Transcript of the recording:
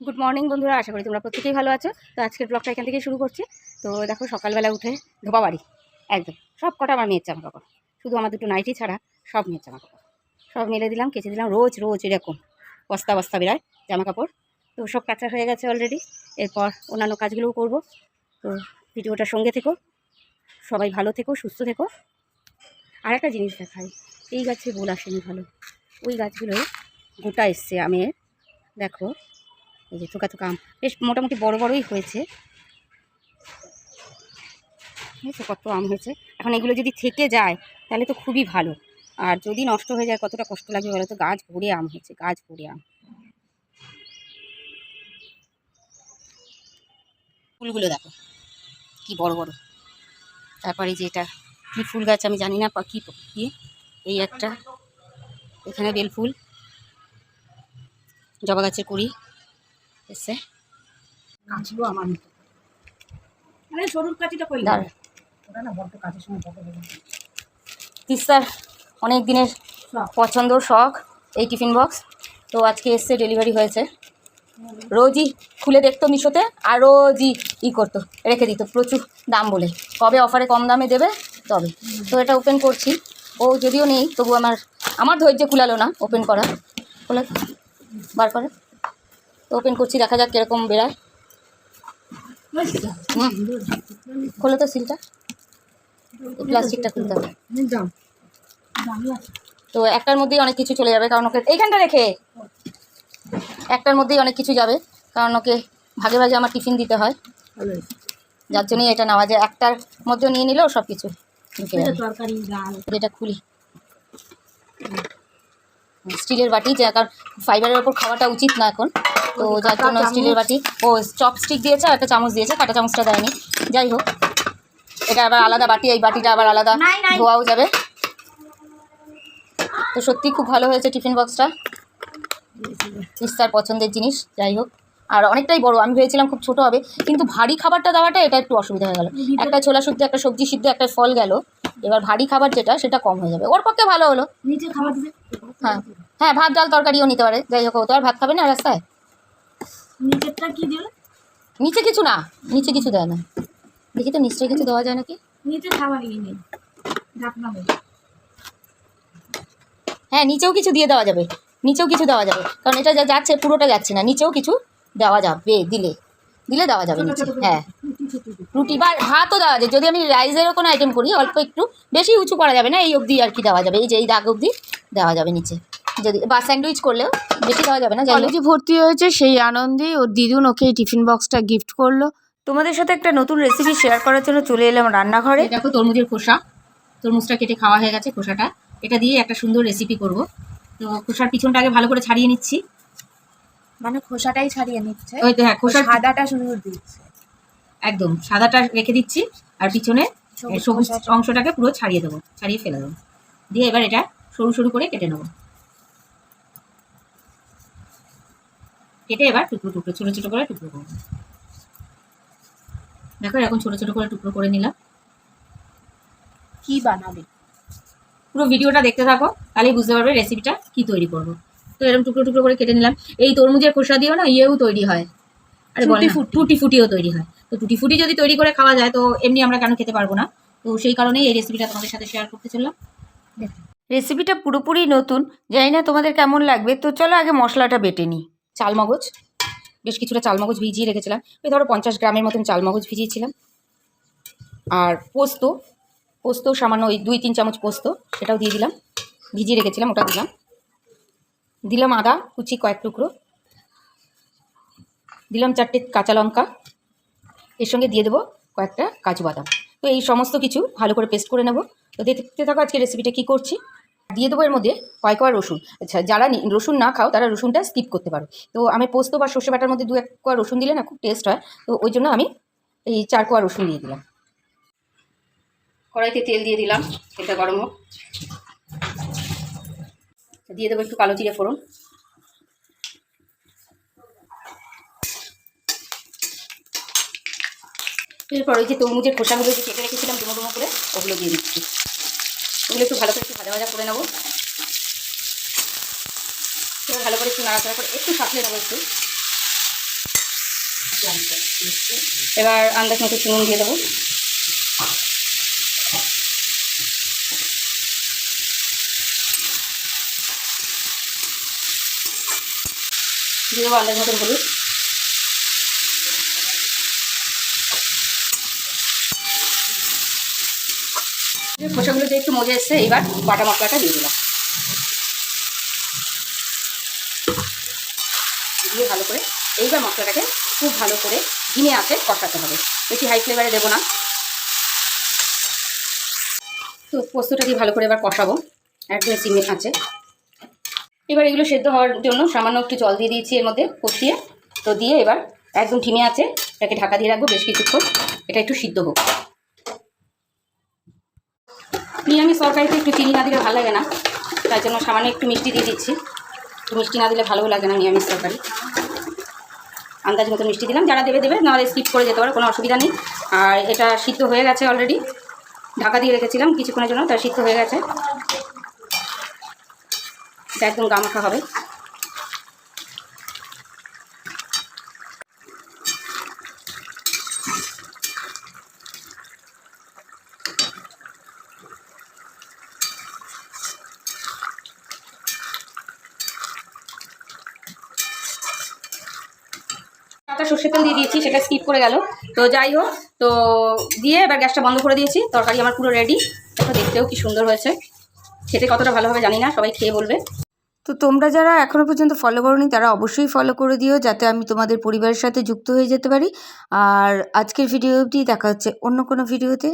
Good morning বন্ধুরা, আশা করি তোমরা প্রত্যেকেই ভালো আছো। তো আজকের ব্লগটা এখান থেকে শুরু করছি। তো দেখো, সকালবেলা উঠে ধোপা বাড়ি একদম। সব কটা আমার মেয়ের জামা কাপড় শুধু আমার দুটো নাইটি ছাড়া সব মেয়ের জামা কাপড় সব মেলে দিলাম, কেচে দিলাম, রোজ রোজ এরকম বস্তা বস্তা বেরায় জামা কাপড় তো সব কাঁচা হয়ে গেছে অলরেডি এরপর অন্যান্য কাজগুলোও করব। তো ভিডিওটার সঙ্গে থেকো। সবাই ভালো থেকো, সুস্থ থেকো। আর একটা জিনিস দেখাই। এই গাছে বোল আসেনি ভালো। ওই গাছগুলো গোটা এসছে আমের। দেখো এই যে থোকা থোকা আম। বেশ মোটামুটি বড় বড়ই হয়েছে। কত আম হয়েছে। এখন এগুলো যদি থেকে যায়, তাহলে তো খুবই ভালো। আর যদি নষ্ট হয়ে যায়, কতটা কষ্ট লাগবে বলো তো? গাছ ভরে আম হয়েছে, গাছ ভরে আম। ফুলগুলো দেখো, কি বড় বড়। তারপরে যে এটা, কী ফুল গাছ আমি জানি না কি কি? এই একটা, এখানে বেল ফুল, জবা গাছের কুড়ি। এসছে কাঁচিও আমার মতো। আরে সরুর কাঁচিটা কই দাঁড়া। ওটা না বড্ড কাঁচের সময় তিস্তার অনেক দিনের পছন্দ শখ এই টিফিন বক্স। তো আজকে এসছে ডেলিভারি হয়েছে। রোজই খুলে দেখতো মিশোতে আর রোজই ই করতো রেখে দিত প্রচুর দাম বলে। কবে অফারে কম দামে দেবে তবে। তো এটা ওপেন করছি। ও যদিও নেই তবু আমার আমার ধৈর্য কুলালো না ওপেন করা খোলা বার করে। ওপেন করছি, দেখা যাক কীরকম বেড়ায় খোলো তো সিলটা। প্লাস্টিকটা খুলতে হবে। তো একটার মধ্যেই অনেক কিছু চলে যাবে, কারণ ওকে এইখানটা রেখে। একটার মধ্যেই অনেক কিছু যাবে, কারণ ওকে ভাগে ভাগে আমার টিফিন দিতে হয়। যার জন্যই এটা নেওয়া যায়। একটার মধ্যে নিয়ে নিলেও সব কিছু যেটা খুলি। স্টিলের বাটি, যে কারণ ফাইবারের ওপর খাওয়াটা উচিত না এখন। তো যার জন্য স্টিলের বাটি। ও চপ স্টিক দিয়েছে আর একটা চামচ দিয়েছে কাটা চামচটা দেয়নি। যাই হোক এটা আবার আলাদা বাটি এই বাটিটা আবার আলাদা। ধোয়াও যাবে। তো সত্যি খুব ভালো হয়েছে টিফিন বক্সটা। তিস্তার পছন্দের জিনিস যাই হোক। আর অনেকটাই বড় আমি ভেবেছিলাম খুব ছোট হবে কিন্তু ভারী খাবারটা দেওয়াটা এটা একটু অসুবিধা হয়ে গেল। একটা ছোলা শুদ্ধ একটা সবজি সিদ্ধ একটা ফল গেল। এবার ভারী খাবার যেটা সেটা কম হয়ে যাবে। ওর পক্ষে ভালো হলো। হ্যাঁ। হ্যাঁ ভাত ডাল তরকারিও নিতে পারে। যাই হোক ও তো আর ভাত খাবে না রাস্তায়। নিচেরটা কি দিলে? নিচে কিছু না নিচে কিছু দেয় না। দেখি তো নিশ্চয়ই কিছু দেওয়া যায় নাকি? নিচে খাবার ইয়ে নেই ঢাকনা হ্যাঁ নিচেও কিছু দিয়ে দেওয়া যাবে নিচেও কিছু দেওয়া যাবে। কারণ এটা যা যাচ্ছে পুরোটা যাচ্ছে না নিচেও কিছু দেওয়া যাবে দিলে। দিলে দেওয়া যাবে নিচে হ্যাঁ। রুটি বা ভাতও দেওয়া যায় যদি আমি রাইসেরও কোনো আইটেম করি অল্প একটু বেশি উঁচু করা যাবে না এই অবধি আর কি দেওয়া যাবে এই যে এই দাগ অবধি দেওয়া যাবে নিচে। যদি বা স্যান্ডউইচ করলেও বেশি দেওয়া যাবে না। কলেজে ভর্তি হয়েছে সেই আনন্দে ওর দিদুন ওকে এই টিফিন বক্সটা গিফট করল। তোমাদের সাথে একটা নতুন রেসিপি শেয়ার করার জন্য চলে এলাম রান্নাঘরে। দেখো তরমুজের খোসা। তরমুজটা কেটে খাওয়া হয়ে গেছে খোসাটা। এটা দিয়ে একটা সুন্দর রেসিপি করব। তো খোসার পিছনটা আগে ভালো করে ছাড়িয়ে নিচ্ছি। মানে খোসাটাই ছাড়িয়ে নিচ্ছে। ওই তো হ্যাঁ খোসার সাদাটা শুধু দিচ্ছে। একদম সাদাটা রেখে দিচ্ছি। আর পিছনে সবুজ। অংশটাকে পুরো ছাড়িয়ে দেবো ছাড়িয়ে ফেলে দেবো। দিয়ে এবার এটা সরু সরু করে কেটে নেব। কেটে এবার টুকরো টুকরো ছোটো ছোটো করে টুকরো করব দেখো এরকম ছোটো ছোটো করে টুকরো করে নিলাম। কি বানাবে? পুরো ভিডিওটা দেখতে থাকো তাহলেই বুঝতে পারবে রেসিপিটা কি তৈরি করব। তো এরকম টুকরো টুকরো করে কেটে নিলাম। এই তরমুজের খোসা দিয়েও না ইয়েও তৈরি হয়। আরে বলে টুটি ফুটিও তৈরি হয়। তো টুটি ফুটি যদি তৈরি করে খাওয়া যায় তো এমনি আমরা কেন খেতে পারব না? তো সেই কারণেই এই রেসিপিটা তোমাদের সাথে শেয়ার করতে চললাম। রেসিপিটা পুরোপুরি নতুন। জানি না তোমাদের কেমন লাগবে। তো চলো আগে মশলাটা বেটে নিই। চালমগজ, বেশ কিছুটা চালমগজ ভিজিয়ে রেখেছিলাম। ওই ধরো পঞ্চাশ গ্রামের মতন চালমগজ ভিজিয়েছিলাম। আর পোস্ত পোস্ত সামান্য ওই দুই তিন চামচ পোস্ত সেটাও দিয়ে দিলাম। ভিজিয়ে রেখেছিলাম, ওটা দিলাম। দিলাম আদা, কুচি কয়েক টুকরো। দিলাম চারটে কাঁচা লঙ্কা। এর সঙ্গে দিয়ে দেবো কয়েকটা কাজু বাদাম। তো এই সমস্ত কিছু ভালো করে পেস্ট করে নেব। তো দেখতে থাকো আজকে রেসিপিটা কী করছি। দিয়ে দেবো এর মধ্যে কয়েক কোয়া রসুন। আচ্ছা যারা রসুন না খাও, তারা রসুনটা স্কিপ করতে পারো। তো আমি পোস্ত বা সর্ষে বাটার মধ্যে দু এক কোয়া রসুন দিলে না খুব টেস্ট হয়। তো ওই জন্য আমি এই চার কোয়া রসুন দিয়ে দিলাম। কড়াইতে তেল দিয়ে দিলাম, তেলটা গরম হোক। দিয়ে দেবো একটু কালো জিরে ফোড়ন। এরপর ওই যে তরমুজের খোসাগুলো যে কেটে রেখেছিলাম, ডুমো ডুমো করে, ওগুলো দিয়ে দিচ্ছি। ওগুলো একটু ভালো করে একটু ভাজা ভাজা করে নেব। ভালো করে একটু নাড়াচাড়া করে একটু সাঁতলে নেব একটু। এবার আন্দাজ মতো চুনুন দিয়ে দেবো। দিয়ে দেবো আন্দাজ মতন হলুদ। খোসাগুলো যে একটু মজে এসছে, এবার বাটা মশলাটা দিয়ে দিলাম। দিয়ে ভালো করে, এইবার মশলাটাকে খুব ভালো করে ধিমে আছে কষাতে হবে। বেশি হাই ফ্লেভারে দেবো না। তো পোস্তটা দিয়ে ভালো করে এবার কষাবো। একদম সিমে আছে। এবার এগুলো সেদ্ধ হওয়ার জন্য সামান্য একটু জল দিয়ে দিয়েছি এর মধ্যে, কষিয়ে। তো দিয়ে এবার একদম ঠিমে আছে, এটাকে ঢাকা দিয়ে রাখব বেশ কিছুক্ষণ। এটা একটু সিদ্ধ হোক। নিরামিষ তরকারিতে একটু চিনি না দিলে ভালো লাগে না। তাই জন্য সামান্য একটু মিষ্টি দিয়ে দিচ্ছি। মিষ্টি না দিলে ভালোও লাগে না নিরামিষ তরকারি। আন্দাজ মতো মিষ্টি দিলাম। যারা দেবে দেবে। নাহলে স্কিপ করে যেতে পারে, কোনো অসুবিধা নেই। আর এটা সিদ্ধ হয়ে গেছে অলরেডি ঢাকা দিয়ে রেখেছিলাম কিছুক্ষণের জন্য, তার সিদ্ধ হয়ে গেছে। এটা একদম গামাখা হবে। কাঁচা সর্ষের তেল দিয়ে দিয়েছি, সেটা স্কিপ করে গেল। তো যাই হোক, তো দিয়ে এবার গ্যাসটা বন্ধ করে দিয়েছি, তরকারি আমার পুরো রেডি দেখো দেখতেও কি সুন্দর হয়েছে। খেতে কতটা ভালো হবে জানি না, সবাই খেয়ে বলবে। তো তোমরা যারা এখনও পর্যন্ত ফলো করোনি, তারা অবশ্যই ফলো করে দিও, যাতে আমি তোমাদের পরিবারের সাথে যুক্ত হয়ে যেতে পারি। আর আজকের ভিডিওটি দেখা হচ্ছে অন্য কোনো ভিডিওতে